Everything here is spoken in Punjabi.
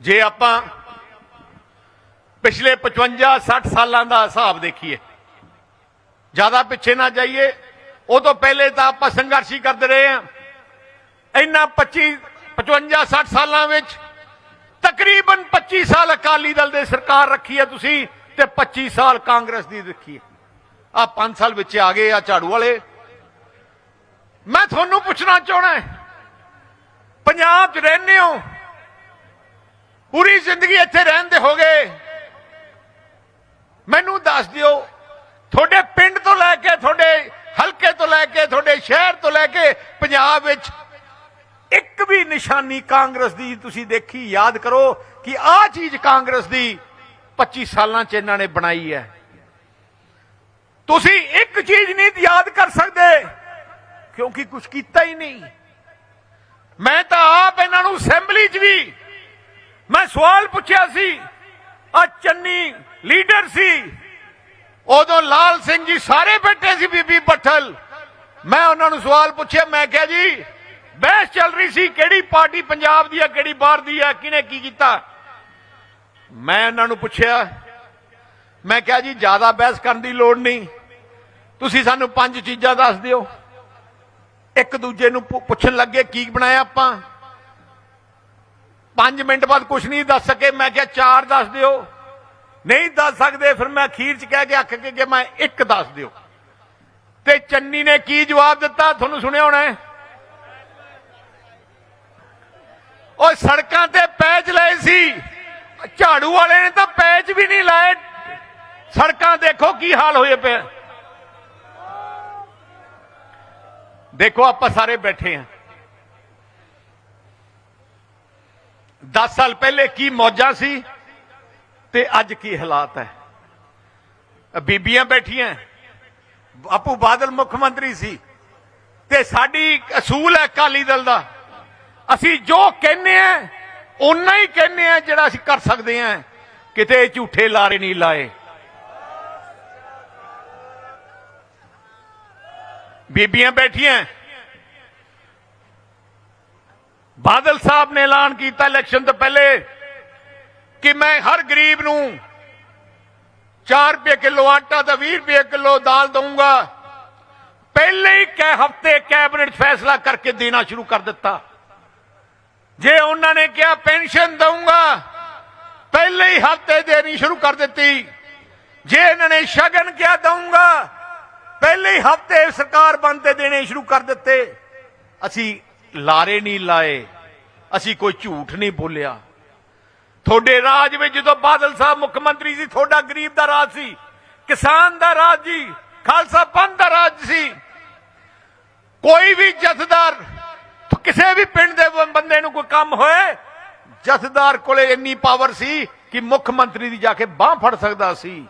ਜੇ ਆਪਾਂ ਪਿਛਲੇ 55 60 ਸਾਲਾਂ ਦਾ ਹਿਸਾਬ ਦੇਖੀਏ, ਜ਼ਿਆਦਾ ਪਿੱਛੇ ਨਾ ਜਾਈਏ, ਉਹ ਤੋਂ ਪਹਿਲੇ ਤਾਂ ਆਪਾਂ ਸੰਘਰਸ਼ ਹੀ ਕਰਦੇ ਰਹੇ ਹਾਂ। ਇੰਨਾ 25 55 60 ਸਾਲਾਂ ਵਿੱਚ ਤਕਰੀਬਨ 25 ਸਾਲ ਅਕਾਲੀ ਦਲ ਦੇ ਸਰਕਾਰ ਰੱਖੀ ਹੈ ਤੁਸੀਂ ਤੇ 25 ਸਾਲ ਕਾਂਗਰਸ ਦੀ ਰੱਖੀ ਹੈ। ਆ 5 ਸਾਲ ਵਿੱਚ ਆ ਗਏ ਆ ਝਾੜੂ ਵਾਲੇ। ਮੈਂ ਤੁਹਾਨੂੰ ਪੁੱਛਣਾ ਚਾਹਣਾ ਪੰਜਾਬ 'ਚ ਰਹਿੰਦੇ ਹੋ? ਪੂਰੀ ਜ਼ਿੰਦਗੀ ਇੱਥੇ ਰਹਿੰਦੇ ਹੋਗੇ ਮੈਨੂੰ ਦੱਸ ਦਿਓ, ਤੁਹਾਡੇ ਪਿੰਡ ਤੋਂ ਲੈ ਕੇ, ਤੁਹਾਡੇ ਹਲਕੇ ਤੋਂ ਲੈ ਕੇ, ਤੁਹਾਡੇ ਸ਼ਹਿਰ ਤੋਂ ਲੈ ਕੇ ਪੰਜਾਬ ਵਿੱਚ ਇੱਕ ਵੀ ਨਿਸ਼ਾਨੀ ਕਾਂਗਰਸ ਦੀ ਤੁਸੀਂ ਦੇਖੀ, ਯਾਦ ਕਰੋ ਕਿ ਆਹ ਚੀਜ਼ ਕਾਂਗਰਸ ਦੀ 25 ਸਾਲਾਂ ਚ ਇਹਨਾਂ ਨੇ ਬਣਾਈ ਹੈ। ਤੁਸੀਂ ਇੱਕ ਚੀਜ਼ ਨਹੀਂ ਯਾਦ ਕਰ ਸਕਦੇ, ਕਿਉਂਕਿ ਕੁਝ ਕੀਤਾ ਹੀ ਨਹੀਂ। ਮੈਂ ਤਾਂ ਆਪ ਇਹਨਾਂ ਨੂੰ ਅਸੈਂਬਲੀ 'ਚ ਵੀ ਮੈਂ ਸਵਾਲ ਪੁੱਛਿਆ ਸੀ ਆ ਚੰਨੀ ਲੀਡਰ ਸੀ। ਉਦੋਂ ਲਾਲ ਸਿੰਘ ਜੀ ਸਾਰੇ ਬੈਠੇ ਸੀ ਬੀਬੀ ਪੱਠਲ। ਮੈਂ ਉਹਨਾਂ ਨੂੰ ਸਵਾਲ ਪੁੱਛਿਆ, ਮੈਂ ਕਿਹਾ ਜੀ, ਬਹਿਸ ਚੱਲ ਰਹੀ ਸੀ, ਕਿਹੜੀ ਪਾਰਟੀ ਪੰਜਾਬ ਦੀ ਹੈ ਕਿਹੜੀ ਬਾਹਰ ਦੀ ਹੈ ਕਿਹਨੇ ਕੀ ਕੀਤਾ? ਮੈਂ ਉਹਨਾਂ ਨੂੰ ਪੁੱਛਿਆ, ਮੈਂ ਕਿਹਾ ਜੀ, ਜ਼ਿਆਦਾ ਬਹਿਸ ਕਰਨ ਦੀ ਲੋੜ ਨਹੀਂ। ਤੁਸੀਂ ਸਾਨੂੰ ਪੰਜ ਚੀਜ਼ਾਂ ਦੱਸ ਦਿਓ। ਇੱਕ ਦੂਜੇ ਨੂੰ ਪੁੱਛਣ ਲੱਗੇ, ਕੀ ਬਣਾਇਆ ਆਪਾਂ? 5 ਮਿੰਟ ਬਾਅਦ ਕੁਝ ਨਹੀਂ ਦੱਸ ਸਕੇ, ਮੈਂ ਕਿਹਾ ਚਾਰ ਦੱਸ ਦਿਓ। ਨਹੀਂ ਦੱਸ ਸਕਦੇ, ਫਿਰ ਮੈਂ ਅਖੀਰ ਚ ਕਹਿ ਕੇ ਅੱਖ ਕੇ ਕਿ ਮੈਂ ਇੱਕ ਦੱਸ ਦਿਓ। ਤੇ ਚੰਨੀ ਨੇ ਕੀ ਜਵਾਬ ਦਿੱਤਾ? ਤੁਹਾਨੂੰ ਸੁਣਿਆ ਹੋਣਾ ਹੈ? ਉਹ ਸੜਕਾਂ ਤੇ ਪੈਚ ਲਏ ਸੀ। ਝਾੜੂ ਵਾਲੇ ਨੇ ਤਾਂ ਪੈਚ ਵੀ ਨਹੀਂ ਲਾਏ। ਸੜਕਾਂ ਦੇਖੋ ਕੀ ਹਾਲ ਹੋਏ ਪਏ ਦੇਖੋ, ਆਪਾਂ ਸਾਰੇ ਬੈਠੇ ਹਾਂ 10 ਸਾਲ ਪਹਿਲੇ ਕੀ ਮੌਜਾਂ ਸੀ ਤੇ ਅੱਜ ਕੀ ਹਾਲਾਤ ਹੈ? ਬੀਬੀਆਂ ਬੈਠੀਆਂ ਆਪੂ ਬਾਦਲ ਮੁੱਖ ਮੰਤਰੀ ਸੀ ਤੇ ਸਾਡੀ ਅਸੂਲ ਹੈ ਅਕਾਲੀ ਦਲ ਦਾ। ਅਸੀਂ ਜੋ ਕਹਿੰਨੇ ਆ ਓਨਾ ਹੀ ਕਹਿੰਨੇ ਆ ਜਿਹੜਾ ਅਸੀਂ ਕਰ ਸਕਦੇ ਆ ਕਿਤੇ ਝੂਠੇ ਲਾਰੇ ਨਹੀਂ ਲਾਏ। ਬੀਬੀਆਂ ਬੈਠੀਆਂ ਬਾਦਲ ਸਾਹਿਬ ਨੇ ਐਲਾਨ ਕੀਤਾ ਇਲੈਕਸ਼ਨ ਤੋਂ ਪਹਿਲੇ ਕਿ ਮੈਂ ਹਰ ਗਰੀਬ ਨੂੰ 4 ਰੁਪਏ ਕਿਲੋ ਆਟਾ ਤੇ 20 ਰੁਪਏ ਕਿਲੋ ਦਾਲ ਦਊਂਗਾ। ਪਹਿਲੇ ਹੀ ਕੈ ਹਫ਼ਤੇ ਕੈਬਨਿਟ ਫੈਸਲਾ ਕਰਕੇ ਦੇਣਾ ਸ਼ੁਰੂ ਕਰ ਦਿੱਤਾ। ਜੇ ਉਹਨਾਂ ਨੇ ਕਿਹਾ ਪੈਨਸ਼ਨ ਦਊਂਗਾ, ਪਹਿਲੇ ਹੀ ਹਫ਼ਤੇ ਦੇਣੀ ਸ਼ੁਰੂ ਕਰ ਦਿੱਤੀ। ਜੇ ਇਹਨਾਂ ਨੇ ਸ਼ਗਨ ਕਿਹਾ ਦਊਂਗਾ, ਪਹਿਲੇ ਹੀ ਹਫ਼ਤੇ ਸਰਕਾਰ ਬੰਦ ਤੇ ਦੇਣੇ ਸ਼ੁਰੂ ਕਰ ਦਿੱਤੇ। ਅਸੀਂ ਲਾਰੇ ਨਹੀਂ ਲਾਏ। ਅਸੀਂ ਕੋਈ ਝੂਠ ਨਹੀਂ ਬੋਲਿਆ। ਤੁਹਾਡੇ ਰਾਜ ਵਿੱਚ ਜਦੋਂ ਬਾਦਲ ਸਾਹਿਬ ਮੁੱਖ ਮੰਤਰੀ ਸੀ, ਤੁਹਾਡਾ ਗਰੀਬ ਦਾ ਰਾਜ ਸੀ, ਕਿਸਾਨ ਦਾ ਰਾਜ ਜੀ ਖਾਲਸਾ ਪੰਥ ਦਾ ਰਾਜ ਸੀ। ਕੋਈ ਵੀ ਜਥੇਦਾਰ, ਕਿਸੇ ਵੀ ਪਿੰਡ ਦੇ ਬੰਦੇ ਨੂੰ ਕੋਈ ਕੰਮ ਹੋਏ, ਜਥੇਦਾਰ ਕੋਲੇ ਇੰਨੀ ਪਾਵਰ ਸੀ ਕਿ ਮੁੱਖ ਮੰਤਰੀ ਦੀ ਜਾ ਕੇ ਬਾਹ ਫੜ ਸਕਦਾ ਸੀ।